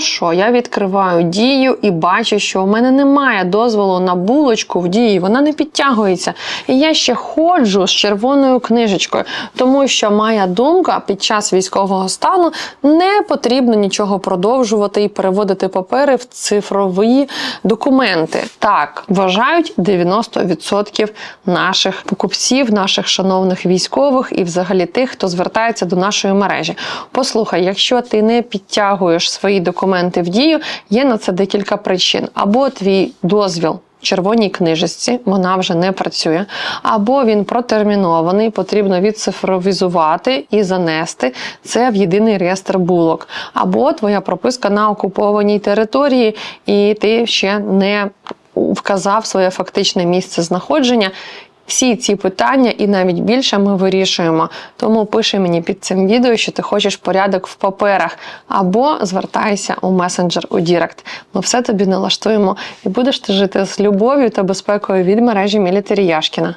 Що, я відкриваю дію і бачу, що у мене немає дозволу на булочку в дії, вона не підтягується. І я ще ходжу з червоною книжечкою, тому що моя думка під час військового стану не потрібно нічого продовжувати і переводити папери в цифрові документи. Так вважають 90% наших покупців, наших шановних військових і взагалі тих, хто звертається до нашої мережі. Послухай, якщо ти не підтягуєш свої документи в дію, є на це декілька причин. Або твій дозвіл. Червоній книжечці вона вже не працює, або він протермінований, потрібно відцифровізувати і занести це в єдиний реєстр булок, або твоя прописка на окупованій території, і ти ще не вказав своє фактичне місце знаходження. Всі ці питання і навіть більше ми вирішуємо. Тому пиши мені під цим відео, що ти хочеш порядок в паперах, або звертайся у месенджер у Дірект. Ми все тобі налаштуємо і будеш ти жити з любов'ю та безпекою від мережі Мілітарі Яшкіна.